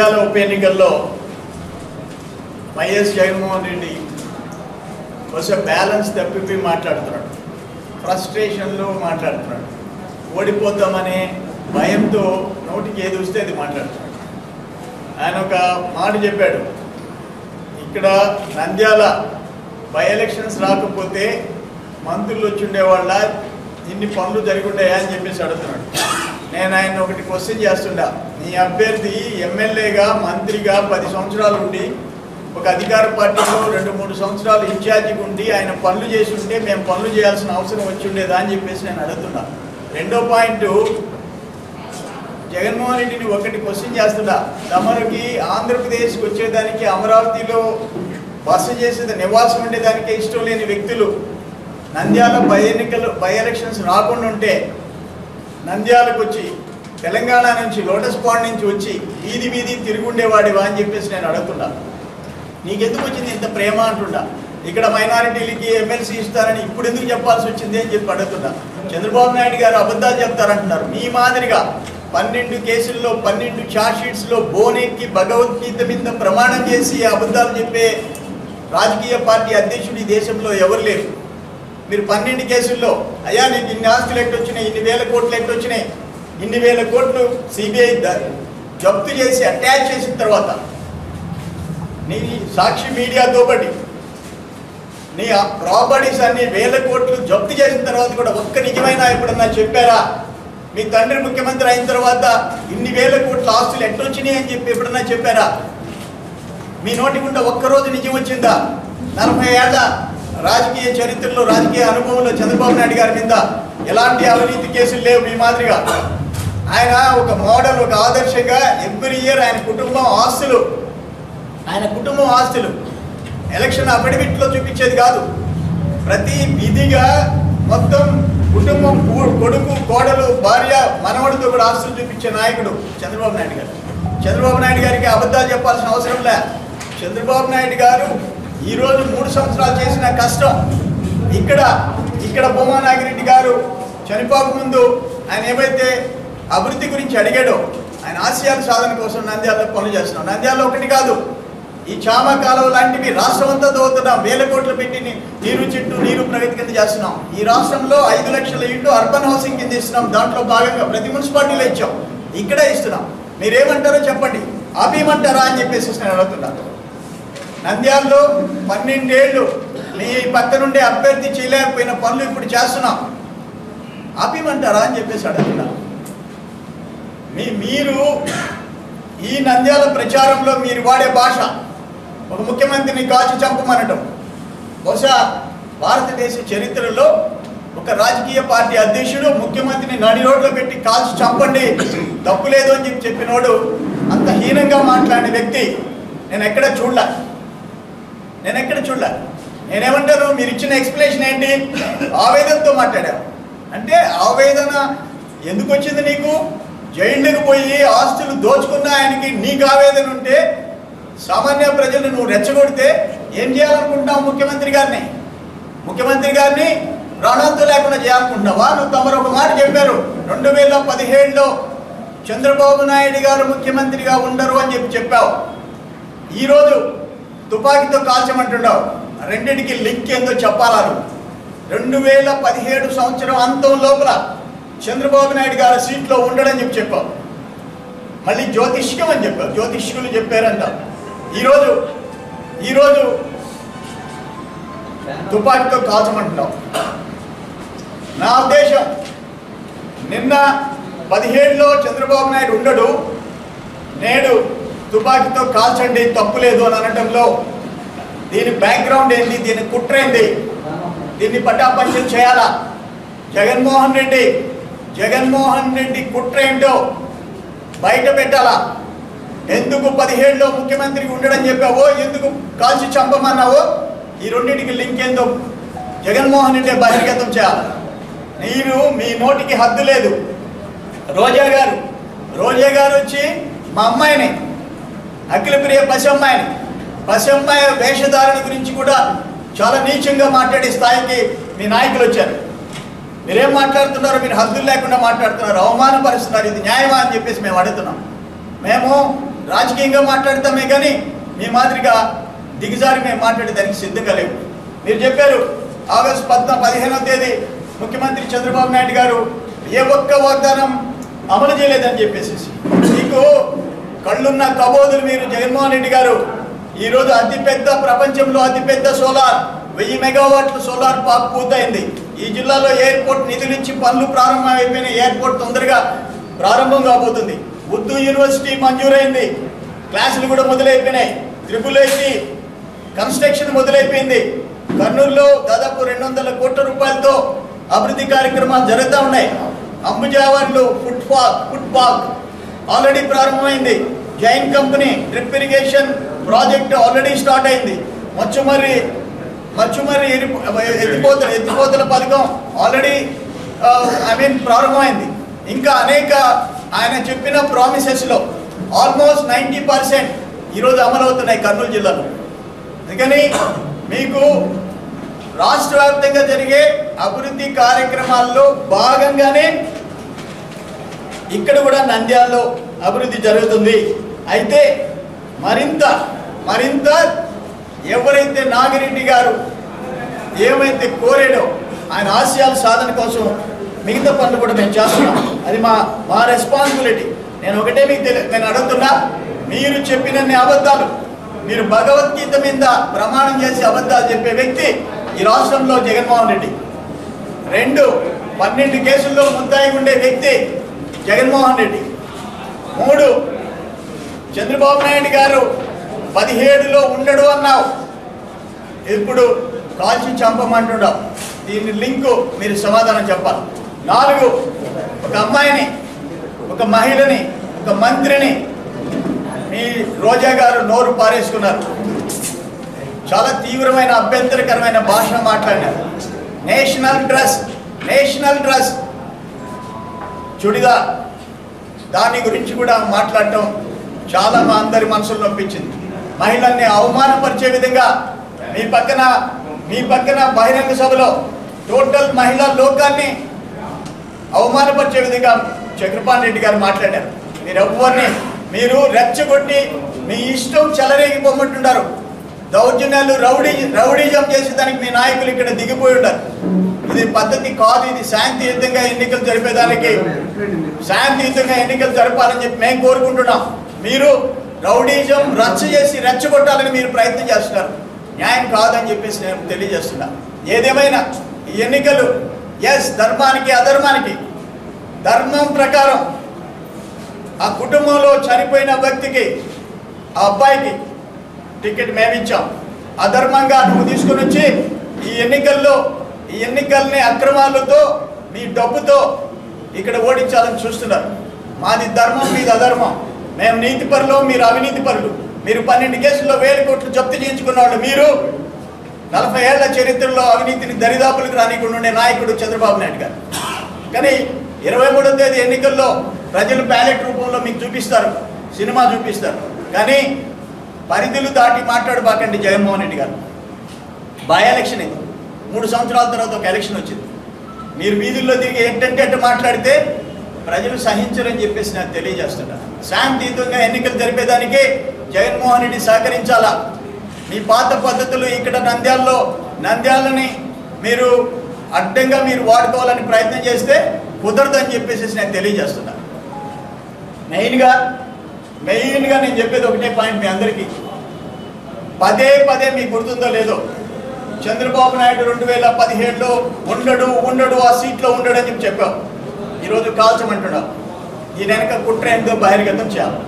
నంద్యాల ఉప ఎన్నికల్లో వైఎస్ జగన్మోహన్ రెడ్డి బహుశా బ్యాలెన్స్ తప్పిపోయి మాట్లాడుతున్నాడు. ఫ్రస్ట్రేషన్లో మాట్లాడుతున్నాడు. ఓడిపోతామనే భయంతో నోటికి ఏది వస్తే అది మాట్లాడుతున్నాడు. ఆయన ఒక మాట చెప్పాడు. ఇక్కడ నంద్యాల బై ఎలక్షన్స్ రాకపోతే మంత్రులు వచ్చి ఉండేవాళ్ళ ఇన్ని పనులు జరిగి అని చెప్పేసి అడుగుతున్నాడు. నేను ఆయన ఒకటి క్వశ్చన్ చేస్తుండా. నీ అభ్యర్థి ఎమ్మెల్యేగా మంత్రిగా పది సంవత్సరాలు ఉండి ఒక అధికార పార్టీలో రెండు మూడు సంవత్సరాలు ఇన్ఛార్జిగా ఉండి ఆయన పనులు చేసి ఉంటే మేము పనులు చేయాల్సిన అవసరం వచ్చి ఉండేదా అని చెప్పేసి నేను అడుగుతున్నా. రెండో పాయింట్ జగన్మోహన్ రెడ్డిని ఒకటి క్వశ్చన్ చేస్తున్నా. తమరికి ఆంధ్రప్రదేశ్కి వచ్చేదానికి అమరావతిలో బస చేసేది నివాసం ఉండేదానికి ఇష్టం లేని వ్యక్తులు నంద్యాల బై ఎన్నికలు బై ఎలక్షన్స్ రాకుండా ఉంటే నంద్యాలకు వచ్చి తెలంగాణ నుంచి లోటస్ పాండ్ నుంచి వచ్చి వీధి వీధి తిరుగుండేవాడివా అని చెప్పేసి నేను అడుగుతున్నా. నీకెందుకు వచ్చింది ఇంత ప్రేమ అంటున్నా ఇక్కడ మైనారిటీలకి ఎమ్మెల్సీ ఇస్తారని ఇప్పుడు ఎందుకు చెప్పాల్సి వచ్చింది అని చెప్పి అడుగుతున్నా. చంద్రబాబు నాయుడు గారు అబద్ధాలు చెప్తారంటున్నారు. మీ మాదిరిగా పన్నెండు కేసుల్లో పన్నెండు ఛార్జ్ షీట్స్లో బోనెక్కి భగవద్గీత మీద ప్రమాణం చేసి అబద్ధాలు చెప్పే రాజకీయ పార్టీ అధ్యక్షుడు ఈ దేశంలో ఎవరు లేరు? మీరు పన్నెండు కేసుల్లో అయ్యా నీకు ఇన్ని ఆస్తులు ఎట్టొచ్చినాయి ఇన్ని వేల కోట్లు ఎట్టొచ్చినాయి ఇన్ని వేల కోట్లు సిబిఐ జప్తు చేసి అటాచ్ చేసిన తర్వాత నీ సాక్షి మీడియాతో బట్టి నీ ఆ ప్రాపర్టీస్ అన్ని వేల కోట్లు జప్తు చేసిన తర్వాత కూడా ఒక్క నిజమైన ఎప్పుడన్నా చెప్పారా? మీ తండ్రి ముఖ్యమంత్రి అయిన తర్వాత ఇన్ని వేల కోట్ల ఆస్తులు ఎట్టొచ్చినాయి అని చెప్పి ఎప్పుడన్నా చెప్పారా? మీ నోటి గుండా ఒక్కరోజు నిజం వచ్చిందా? నలభై ఏళ్ళ రాజకీయ చరిత్రలో రాజకీయ అనుభవంలో చంద్రబాబు నాయుడు గారి మీద ఎలాంటి అవినీతి కేసులు లేవు మీ మాదిరిగా. ఆయన ఒక మోడల్ ఒక ఆదర్శంగా ఎవ్రీ ఇయర్ ఆయన కుటుంబం ఆస్తులు. ఆయన కుటుంబం ఆస్తులు. ఎలక్షన్ అఫిడవిట్లో చూపించేది కాదు. ప్రతి విధిగా మొత్తం కుటుంబం కొడుకు కోడలు భార్య మనవడితో కూడా ఆస్తులు చూపించే నాయకుడు చంద్రబాబు నాయుడు గారు. చంద్రబాబు నాయుడు గారికి అబద్ధాలు చెప్పాల్సిన అవసరం లే. చంద్రబాబు నాయుడు గారు ఈరోజు మూడు సంవత్సరాలు చేసిన కష్టం. ఇక్కడ ఇక్కడ బొమ్మా నాగిరెడ్డి గారు చనిపోక ముందు ఆయన ఏమైతే అభివృద్ధి గురించి అడిగాడు. ఆయన ఆశయాల సాధన కోసం నంద్యాలలో పనులు చేస్తున్నాం నంద్యాలలో ఒకటి కాదు ఈ చామ కాలువ లాంటివి రాష్ట్రం అంతా దోతున్నాం వేల కోట్లు పెట్టి నీరు చెట్టు నీరు ప్రగతి కింద చేస్తున్నాం. ఈ రాష్ట్రంలో ఐదు లక్షల ఇళ్ళు అర్బన్ హౌసింగ్ కింద ఇస్తున్నాం. దాంట్లో భాగంగా ప్రతి మున్సిపాలిటీలో ఇచ్చాం. ఇక్కడే ఇస్తున్నాం. మీరేమంటారో చెప్పండి. ఆపేయమంటారా అని చెప్పేసి నేను అడుగుతున్నా నంద్యాలలో పన్నెండేళ్ళు మీ పక్క నుండి అభ్యర్థి చేయలేకపోయిన పనులు ఇప్పుడు చేస్తున్నాం. ఆపేయమంటారా అని చెప్పేసి అడుగుతున్నా మీ మీరు ఈ నంద్యాల ప్రచారంలో మీరు వాడే భాష ఒక ముఖ్యమంత్రిని కాచి చంపమనటం. బహుశా భారతదేశ చరిత్రలో ఒక రాజకీయ పార్టీ అధ్యక్షుడు ముఖ్యమంత్రిని నడి రోడ్లో పెట్టి కాల్చి చంపండి. తప్పు లేదు అని చెప్పి చెప్పినోడు అంత హీనంగా మాట్లాడిన వ్యక్తి నేను ఎక్కడ చూడలే. నేను ఎక్కడ చూడలే. నేనేమంటాను? మీరు ఇచ్చిన ఎక్స్ప్లెనేషన్ ఏంటి? ఆవేదనతో మాట్లాడారు. అంటే ఆవేదన ఎందుకు వచ్చింది నీకు? జైళ్ళకు పోయి ఆస్తులు దోచుకున్న ఆయనకి నీకు ఆవేదన ఉంటే సామాన్య ప్రజలు నువ్వు రెచ్చగొడితే ఏం చేయాలనుకుంటున్నావు ముఖ్యమంత్రి గారిని? ముఖ్యమంత్రి గారిని ప్రాణాంతం లేకుండా చేయాలనుకుంటున్నావా? నువ్వు తమరు ఒక మాట చెప్పారు. రెండు వేల పదిహేడులో చంద్రబాబు నాయుడు గారు ముఖ్యమంత్రిగా ఉండరు అని చెప్పి చెప్పావు. ఈరోజు తుపాకీతో కాల్చమంటున్నావు. రెండింటికి లింక్ ఏందో చెప్పాలను రెండు వేల పదిహేడు సంవత్సరం అంతం లోపల చంద్రబాబు నాయుడు గారి సీట్లో ఉండడని చెప్పి చెప్పాం మళ్ళీ జ్యోతిష్కం అని చెప్పావు. జ్యోతిష్కులు చెప్పారంట. ఈరోజు ఈరోజు తుపాకీతో కాల్చమంటున్నావు. నా ఉద్దేశం నిన్న పదిహేడులో చంద్రబాబు నాయుడు ఉండడు. నేడు తుపాకీతో కాల్చండి తప్పు లేదు అని అనటంలో దీని బ్యాక్గ్రౌండ్ ఏంటి దీని కుట్ర ఏంటి దీన్ని పటాపంచం చేయాలా? జగన్మోహన్ రెడ్డి జగన్మోహన్ రెడ్డి కుట్ర ఏంటో బయట పెట్టాలా? ఎందుకు పదిహేడులో ముఖ్యమంత్రి ఉండడం చెప్పావో ఎందుకు కాల్చి చంపమన్నావో ఈ రెండింటికి లింక్ ఏందో జగన్మోహన్ రెడ్డి బహిర్గతం చేయాలి. మీరు మీ నోటికి హద్దు లేదు. రోజా గారు రోజా గారు వచ్చి మా అమ్మాయిని అఖిలప్రియ పసమ్మాయిని పసమ్మాయి వేషధారణ గురించి కూడా చాలా నీచంగా మాట్లాడే స్థాయికి మీ నాయకులు వచ్చారు. మీరేం మాట్లాడుతున్నారో మీరు హద్దులు లేకుండా మాట్లాడుతున్నారు అవమానపరుస్తున్నారు ఇది న్యాయమా అని చెప్పేసి మేము అడుగుతున్నాం. మేము రాజకీయంగా మాట్లాడతామే కానీ మీ మాదిరిగా దిగజారి మేము మాట్లాడేదానికి సిద్ధంగా లేవు. మీరు చెప్పారు ఆగస్టు పద్నా పదిహేనవ తేదీ ముఖ్యమంత్రి చంద్రబాబు నాయుడు గారు ఏ ఒక్క వాగ్దానం అమలు చేయలేదని చెప్పేసి. మీకు కళ్ళున్న కబోదులు మీరు జగన్మోహన్ రెడ్డి గారు ఈరోజు అతిపెద్ద ప్రపంచంలో అతిపెద్ద సోలార్ వెయ్యి మెగావాట్ల సోలార్ పార్క్ పూర్తయింది. ఈ జిల్లాలో ఎయిర్పోర్ట్ నిధులు ఇచ్చి పనులు ప్రారంభమైపోయిన ఎయిర్పోర్ట్ తొందరగా ప్రారంభం కాబోతుంది. ఉర్దూ యూనివర్సిటీ మంజూరైంది. క్లాసులు కూడా మొదలైపోయినాయి. త్రిపుల్ ఐటీ కన్స్ట్రక్షన్ మొదలైపోయింది. కర్నూలులో దాదాపు రెండు వందల కోట్ల రూపాయలతో అభివృద్ధి కార్యక్రమాలు జరుగుతూ ఉన్నాయి. అంబుజావర్లు food park food park already ప్రారంభమైంది. Jain company drip irrigation project already start అయింది. మచ్చుమర్రి మచ్చుమర్రి ఎరిపో- ఎత్తిపోతల ఎత్తిపోతల పథకం ఆల్రెడీ ఐ మీన్ ప్రారంభమైంది. ఇంకా అనేక ఆయన చెప్పిన ప్రామిసెస్లో ఆల్మోస్ట్ నైంటీ పర్సెంట్ ఈరోజు అమలవుతున్నాయి కర్నూలు జిల్లాలో. అందుకని మీకు రాష్ట్ర వ్యాప్తంగా జరిగే అభివృద్ధి కార్యక్రమాల్లో భాగంగానే ఇక్కడ కూడా నంద్యాలలో అభివృద్ధి జరుగుతుంది. అయితే మరింత మరింత ఎవరైతే నాగిరెడ్డి గారు ఏమైతే కోరాడో ఆయన ఆశయాల సాధన కోసం మిగతా పనులు కూడా మేము చేస్తున్నాం. అది మా మా రెస్పాన్సిబిలిటీ నేను ఒకటే మీకు తెలియ నేను అడుగుతున్నా మీరు చెప్పినన్ని అబద్ధాలు మీరు భగవద్గీత మీద ప్రమాణం చేసి అబద్ధాలు చెప్పే వ్యక్తి ఈ రాష్ట్రంలో జగన్మోహన్ రెడ్డి. రెండు పన్నెండు కేసుల్లో ముద్దాయి ఉండే వ్యక్తి జగన్మోహన్ రెడ్డి. మూడు చంద్రబాబు నాయుడు గారు పదిహేడులో ఉండడు అన్నావు. ఇప్పుడు కాల్చి చంపమంటున్నావు దీని లింకు మీరు సమాధానం చెప్పాలి. నాలుగు ఒక అమ్మాయిని ఒక మహిళని ఒక మంత్రిని మీ రోజా గారు నోరు పారేసుకున్నారు. చాలా తీవ్రమైన అభ్యంతరకరమైన భాష మాట్లాడినారు. National dress national dress churidar దాని గురించి కూడా మాట్లాడటం చాలా మా అందరి మనసులు నొప్పించింది. మహిళల్ని అవమానపరిచే విధంగా మీ పక్కన మీ పక్కన బహిరంగ సభలో టోటల్ మహిళా లోకాన్ని అవమానపరిచే విధంగా చక్రపాణి రెడ్డి గారు మాట్లాడారు. మీరు ఎవరిని మీరు రెచ్చగొట్టి మీ ఇష్టం చెలరేగిపోమంటున్నారు. దౌర్జన్యాలు రౌడీ రౌడీజం చేసి దానికి మీ నాయకులు ఇక్కడ దిగిపోయి ఉంటారు ఇది పద్ధతి కాదు ఇది శాంతియుతంగా ఎన్నికలు జరిపేదానికి శాంతియుతంగా ఎన్నికలు జరపాలని చెప్పి మేము కోరుకుంటున్నాం. మీరు రౌడీజం రచ్చ చేసి రెచ్చగొట్టాలని మీరు ప్రయత్నం చేస్తున్నారు. న్యాయం కాదని చెప్పేసి నేను తెలియజేస్తున్నా. ఏదేమైనా ఈ ఎన్నికలు ఎస్ ధర్మానికి అధర్మానికి ధర్మం ప్రకారం ఆ కుటుంబంలో చనిపోయిన వ్యక్తికి ఆ అబ్బాయికి టికెట్ మేమిచ్చాం. అధర్మంగా నువ్వు తీసుకుని వచ్చి ఈ ఎన్నికల్లో ఈ ఎన్నికల్ని అక్రమాలతో మీ డబ్బుతో ఇక్కడ ఓడించాలని చూస్తున్నారు. మాది ధర్మం మీది అధర్మం. మేము నీతి పరులు మీరు అవినీతి పరులు మీరు పన్నెండు కేసుల్లో వేల కోట్లు జప్తు చేయించుకున్న వాళ్ళు మీరు. నలభై ఏళ్ళ చరిత్రలో అవినీతిని దరిదాపులకు రానికుండా ఉండే నాయకుడు చంద్రబాబు నాయుడు గారు. కానీ ఇరవై మూడో తేదీ ఎన్నికల్లో ప్రజలు బ్యాలెట్ రూపంలో మీకు చూపిస్తారు సినిమా చూపిస్తారు. కానీ పరిధులు దాటి మాట్లాడబాకండి జగన్మోహన్ రెడ్డి గారు. బై ఎలక్షన్ ఇది. మూడు సంవత్సరాల తర్వాత ఒక ఎలక్షన్ వచ్చింది. మీరు వీధుల్లో తిరిగి ఏంటంటే అంటే మాట్లాడితే ప్రజలు సహించరని చెప్పేసి నాకు తెలియజేస్తున్నాను శాంతియుతంగా ఎన్నికలు జరిపేదానికి జగన్మోహన్ రెడ్డి సహకరించాలా? మీ పాత పద్ధతులు ఇక్కడ నంద్యాలలో నంద్యాలని మీరు అడ్డంగా మీరు వాడుకోవాలని ప్రయత్నం చేస్తే కుదరదని చెప్పేసి నేను తెలియజేస్తున్నా. మెయిన్గా మెయిన్గా నేను చెప్పేది ఒకటే పాయింట్ మీ అందరికీ. పదే పదే మీకు గుర్తుందో లేదో చంద్రబాబు నాయుడు రెండు వేల పదిహేడులో ఉండడు ఉండడు ఆ సీట్లో ఉండడు అని చెప్పి చెప్పాం. ఈరోజు కాల్చమంటున్నాం. దీని వెనక కుట్ర ఏందో బహిర్గతం చేయాలి.